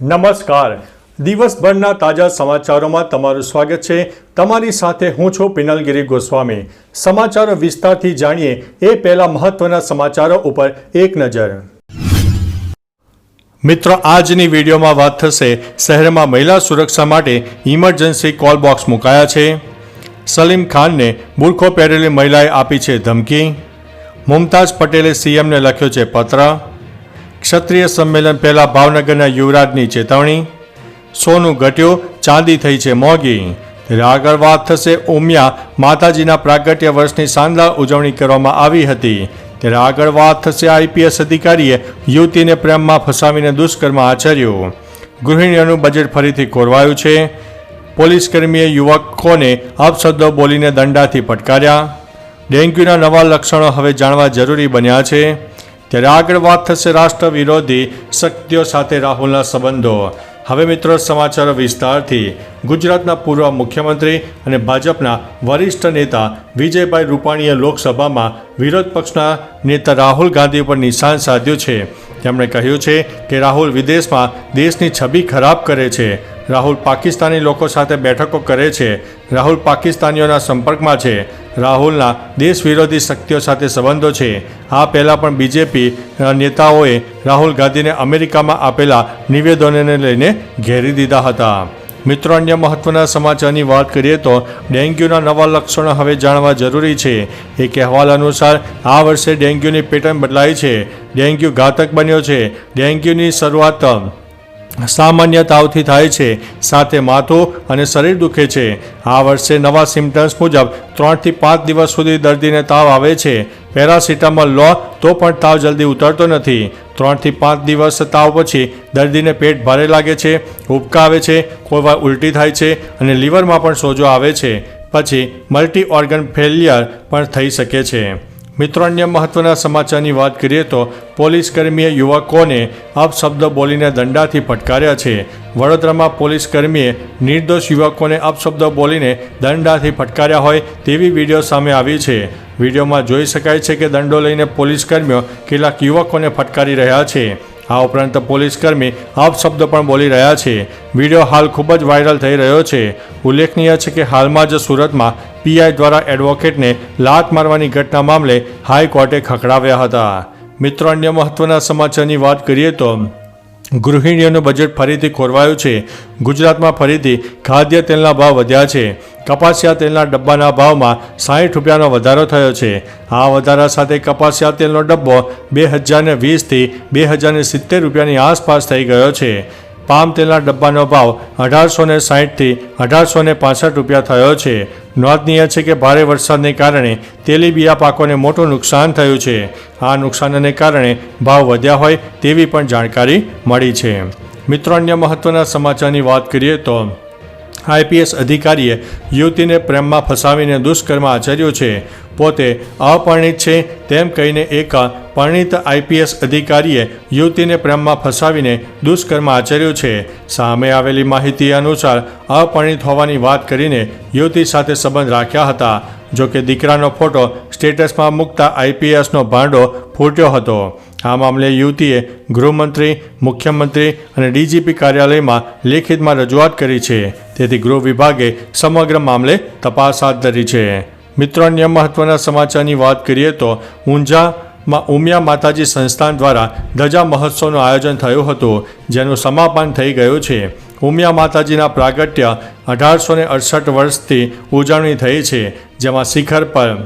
નમસ્કાર. દિવસભરના તાજા સમાચારોમાં તમારું સ્વાગત છે. તમારી સાથે હું છું પિનલગીરી ગોસ્વામી. સમાચારો વિસ્તારથી જાણીએ એ પહેલા મહત્વના સમાચારો ઉપર એક નજર. મિત્રો, આજની વિડીયોમાં વાત થશે શહેરમાં મહિલા સુરક્ષા માટે ઇમરજન્સી કોલ બોક્સ મુકાયા છે. સલીમ ખાનને બુરખો પહેરેલી મહિલાએ આપી છે ધમકી. મુમતાઝ પટેલે સીએમને લખ્યો છે પત્ર. ક્ષત્રિય સંમેલન પહેલા ભાવનગરના યુવરાજની ચેતવણી. સોનું ઘટ્યું, ચાંદી થઈ છે મોંઘી. ત્યારે આગળ વાત થશે ઉમિયા માતાજીના પ્રાગટ્ય વર્ષની શાનદાર ઉજવણી કરવામાં આવી હતી. ત્યારે આગળ વાત થશે આઈપીએસ અધિકારીએ યુવતીને પ્રેમમાં ફસાવીને દુષ્કર્મ આચર્યું. ગૃહિણીઓનું બજેટ ફરીથી કોરવાયું છે. પોલીસ કર્મીએ યુવકોને અપશબ્દો બોલીને દંડાથી પટકાર્યા ડેન્ગ્યુના નવા લક્ષણો હવે જાણવા જરૂરી બન્યા છે. ત્યારે આગળ વાત થશે રાષ્ટ્ર વિરોધી શક્તિઓ સાથે રાહુલના સંબંધો. હવે મિત્રો સમાચારો વિસ્તારથી. ગુજરાતના પૂર્વ મુખ્યમંત્રી અને ભાજપના વરિષ્ઠ નેતા વિજયભાઈ રૂપાણીએ લોકસભામાં વિરોધ પક્ષના નેતા રાહુલ ગાંધી પર નિશાન સાધ્યું છે. તેમણે કહ્યું છે કે રાહુલ વિદેશમાં દેશની છબી ખરાબ કરે છે. રાહુલ પાકિસ્તાની લોકો સાથે બેઠકો કરે છે. રાહુલ પાકિસ્તાનીઓના સંપર્કમાં છે. રાહુલના દેશ વિરોધી શક્તિઓ સાથે સંબંધો છે. આ પહેલાં પણ બીજેપી નેતાઓએ રાહુલ ગાંધીને અમેરિકામાં આપેલા નિવેદનોને લઈને ઘેરી દીધા હતા. મિત્રો, અન્ય મહત્વના સમાચારની વાત કરીએ તો ડેન્ગ્યુના નવા લક્ષણો હવે જાણવા જરૂરી છે. એક અહેવાલ અનુસાર, આ વર્ષે ડેન્ગ્યુની પેટર્ન બદલાઈ છે. ડેન્ગ્યુ ઘાતક બન્યો છે. ડેન્ગ્યુની શરૂઆત સામાન્ય તાવથી થાય છે, સાથે માથું અને શરીર દુખે છે. આ વર્ષે નવા સિમ્ટમ્સ મુજબ ત્રણથી પાંચ દિવસ સુધી દર્દીને તાવ આવે છે. પેરાસિટામોલ લો તો પણ તાવ જલ્દી ઉતરતો નથી. ત્રણથી પાંચ દિવસ તાવ પછી દર્દીને પેટ ભારે લાગે છે, ઉબકા આવે છે, કોઈ વાર ઉલટી થાય છે અને લીવરમાં પણ સોજો આવે છે. પછી મલ્ટી ઓર્ગન ફેલિયર પણ થઈ શકે છે. મિત્રો, અન્ય મહત્વના સમાચારની વાત કરીએ તો પોલીસ કર્મીએ યુવકોને અપશબ્દ બોલીને દંડાથી ફટકાર્યા છે. વડોદરામાં પોલીસ કર્મીએ નિર્દોષ યુવકોને અપશબ્દ બોલીને દંડાથી ફટકાર્યા હોય તેવી વીડિયો સામે આવી છે. વિડીયોમાં જોઈ શકાય છે કે દંડો લઈને પોલીસ કર્મીઓ કેટલાક યુવકોને ફટકારી રહ્યા છે. આ ઉપરાંત પોલીસકર્મી અપશબ્દ પણ બોલી રહ્યા છે. વીડિયો હાલ ખૂબ જ વાયરલ થઈ રહ્યો છે. ઉલ્લેખનીય છે કે હાલમાં જ સુરતમાં પીઆઈ દ્વારા એડવોકેટને લાત મારવાની ઘટના મામલે હાઈકોર્ટે ખખડાવ્યા હતા. મિત્રો, અન્ય મહત્વના સમાચારની વાત કરીએ તો, ગૃહિણીઓનું બજેટ ફરીથી ખોરવાયું છે. ગુજરાતમાં ફરીથી ખાદ્ય તેલના ભાવ વધ્યા છે. કપાસિયા તેલના ડબ્બાના ભાવમાં સાઠ રૂપિયાનો વધારો થયો છે. આ વધારા સાથે કપાસિયા તેલનો ડબ્બો બે હજારને વીસથી બે હજારને સિત્તેર રૂપિયાની આસપાસ થઈ ગયો છે. પામ તેલના ડબ્બાનો ભાવ અઢારસો ને સાહીઠથી અઢારસો ને પાસઠ રૂપિયા થયો છે. નોંધનીય છે કે ભારે વરસાદને કારણે તેલીબિયા પાકોને મોટું નુકસાન થયું છે. આ નુકસાનને કારણે ભાવ વધ્યા હોય તેવી પણ જાણકારી મળી છે. મિત્રો, અન્ય મહત્વના સમાચારની વાત કરીએ તો આઈપીએસ અધિકારીએ યુવતીને પ્રેમમાં ફસાવીને દુષ્કર્મ આચર્યું છે. પોતે અપરિણિત છે તેમ કહીને એક પરિણિત આઈપીએસ અધિકારીએ યુવતીને પ્રેમમાં ફસાવીને દુષ્કર્મ આચર્યું છે. સામે આવેલી માહિતી અનુસાર અપરિણિત હોવાની વાત કરીને યુવતી સાથે સંબંધ રાખ્યા હતા. જો કે દીકરાનો ફોટો સ્ટેટસમાં મૂકતા આઈપીએસનો ભાંડો ફૂટ્યો હતો. આ મામલે યુવતીએ ગૃહમંત્રી, મુખ્યમંત્રી અને ડીજીપી કાર્યાલયમાં લેખિતમાં રજૂઆત કરી છે. તેથી ગૃહ વિભાગે સમગ્ર મામલે તપાસ હાથ ધરી છે. મિત્રો, અન્ય મહત્વના સમાચારની વાત કરીએ તો ઊંઝામાં ઉમિયા માતાજી સંસ્થાન દ્વારા ધજા મહોત્સવનું આયોજન થયું હતું, જેનું સમાપન થઈ ગયું છે. ઉમિયા માતાજીના પ્રાગટ્ય અઢારસો ને અડસઠ વર્ષથી ઉજવણી થઈ છે, જેમાં શિખર પર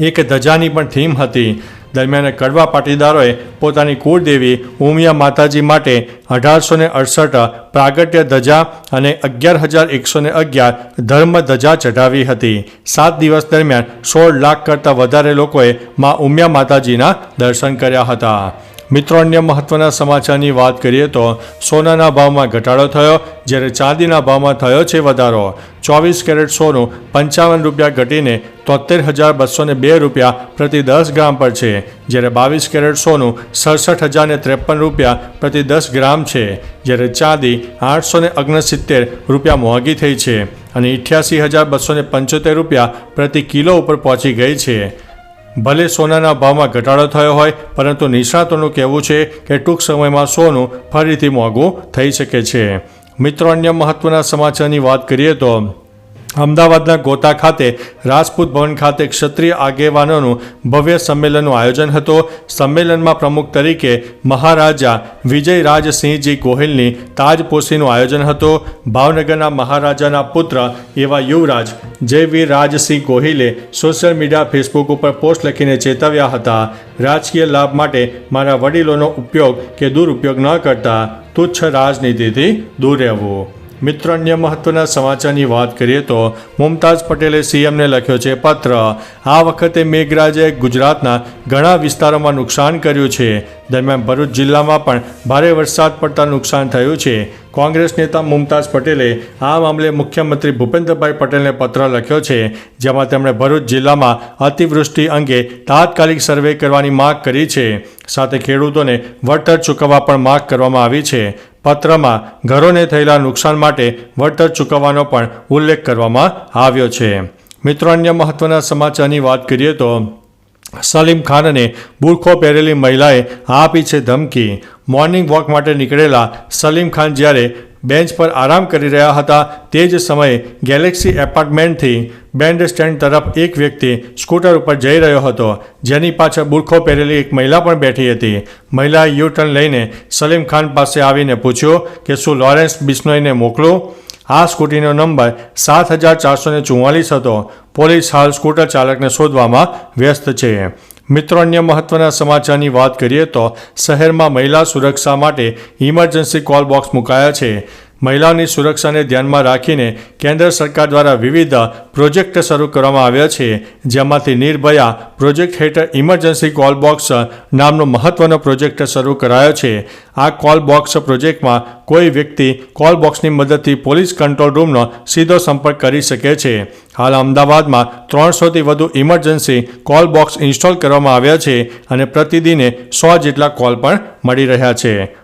એક ધજાની પણ થીમ હતી. દરમિયાન કડવા પાટીદારોએ પોતાની કુળદેવી ઉમિયા માતાજી માટે અઢારસો ને અડસઠ પ્રાગટ્ય ધજા અને અગિયાર હજાર એકસો ને અગિયાર ધર્મ ધજા ચઢાવી હતી. સાત દિવસ દરમિયાન સોળ લાખ કરતાં વધારે લોકોએ મા ઉમિયા માતાજીના દર્શન કર્યા હતા. મિત્રો, અન્ય મહત્વના સમાચારની વાત કરીએ તો સોનાના ભાવમાં ઘટાડો થયો. જ્યારે ચાંદીના ભાવમાં થયો છે વધારો. ચોવીસ કેરેટ સોનું પંચાવન રૂપિયા ઘટીને તોતેર હજાર બસો બે રૂપિયા પ્રતિ દસ ગ્રામ પર છે. જ્યારે બાવીસ કેરેટ સોનું સડસઠ હજાર ત્રેપન રૂપિયા પ્રતિ દસ ગ્રામ છે. જ્યારે ચાંદી આઠસો ને ઓગણસિત્તેર રૂપિયા મોંઘી થઈ છે અને ઇઠ્યાસી હજાર બસો પંચોતેર રૂપિયા પ્રતિ કિલો ઉપર પહોંચી ગઈ છે. ભલે સોનાના ભાવમાં ઘટાડો થયો હોય, પરંતુ નિષ્ણાતોનું કહેવું છે કે ટૂંક સમયમાં સોનું ફરીથી મોંઘું થઈ શકે છે. મિત્રો, અન્ય મહત્વના સમાચારની વાત કરીએ તો અમદાવાદના ગોતા ખાતે રાજપૂત ભવન ખાતે ક્ષત્રિય આગેવાનોનું ભવ્ય સંમેલનનું આયોજન હતું. સંમેલનમાં પ્રમુખ તરીકે મહારાજા વિજય રાજસિંહજી ગોહિલની તાજપોશીનું આયોજન હતું. ભાવનગરના મહારાજાના પુત્ર એવા યુવરાજ જયવીર રાજસિંહ ગોહિલે સોશિયલ મીડિયા, ફેસબુક ઉપર પોસ્ટ લખીને ચેતવ્યા હતા. રાજકીય લાભ માટે મારા વડીલોનો ઉપયોગ કે દુરુપયોગ ન કરતા તુચ્છ રાજનીતિથી દૂર રહેવું. મિત્રો અન્ય મહત્વના સમાચારની વાત કરીએ તો મુમતાઝ પટેલે સીએમને લખ્યો છે, પત્ર. આ વખતે મેઘરાજે ગુજરાતના ઘણા વિસ્તારોમાં નુકસાન કર્યું છે. દરમિયાન ભરૂચ જિલ્લામાં પણ ભારે વરસાદ પડતા નુકસાન થયું છે. કોંગ્રેસ નેતા મુમતાઝ પટેલે આ મામલે મુખ્યમંત્રી ભૂપેન્દ્રભાઈ પટેલને પત્ર લખ્યો છે, જેમાં તેમણે ભરૂચ જિલ્લામાં અતિવૃષ્ટિ અંગે તાત્કાલિક સર્વે કરવાની માંગ કરી છે. સાથે ખેડૂતોને વળતર ચૂકવવા પણ માંગ કરવામાં આવી છે. પત્રમાં, ઘરોને થયેલા નુકસાન માટે વળતર ચૂકવવાનો પણ ઉલ્લેખ કરવામાં આવ્યો છે. મિત્રો, અન્ય મહત્વના સમાચારની વાત કરીએ તો, સલીમ ખાનને બુરખો પહેરેલી મહિલાએ આપી છે ધમકી. મોર્નિંગ વોક માટે નીકળેલા સલીમ ખાન જ્યારે બેન્ચ પર આરામ કરી રહ્યા હતા, તે જ સમયે ગેલેક્સી એપાર્ટમેન્ટથી બેન્ડ સ્ટેન્ડ તરફ એક વ્યક્તિ સ્કૂટર ઉપર જઈ રહ્યો હતો, જેની પાછળ બુરખો પહેરેલી એક મહિલા પણ બેઠી હતી. મહિલાએ યુ ટર્ન લઈને સલીમ ખાન પાસે આવીને પૂછ્યું કે, શું લોરેન્સ બિશ્નોઈને મોકલું? આ સ્કૂટીનો નંબર સાત હજાર ચારસો ને ચુમ્માલીસ હતો. પોલીસ હાલ સ્કૂટર ચાલકને શોધવામાં વ્યસ્ત છે. મિત્રો, અન્ય મહત્વના સમાચારની વાત કરીએ તો શહેરમાં મહિલા સુરક્ષા માટે ઇમરજન્સી કોલ બોક્સ મુકાયા છે. મહિલાઓની સુરક્ષાને ધ્યાનમાં રાખીને કેન્દ્ર સરકાર દ્વારા વિવિધ પ્રોજેક્ટ શરૂ કરવામાં આવ્યા છે. જેમાંથી નિર્ભયા પ્રોજેક્ટ હેઠળ ઇમરજન્સી કોલ બોક્સ નામનો મહત્વનો પ્રોજેક્ટ શરૂ કરાયો છે. આ કોલ બોક્સ પ્રોજેક્ટમાં કોઈ વ્યક્તિ કોલ બોક્સની મદદથી પોલીસ કંટ્રોલ રૂમનો સીધો સંપર્ક કરી શકે છે. હાલ અમદાવાદમાં ત્રણસોથી વધુ ઇમરજન્સી કોલ બોક્સ ઇન્સ્ટોલ કરવામાં આવ્યા છે અને પ્રતિદિને સો જેટલા કોલ પણ મળી રહ્યા છે.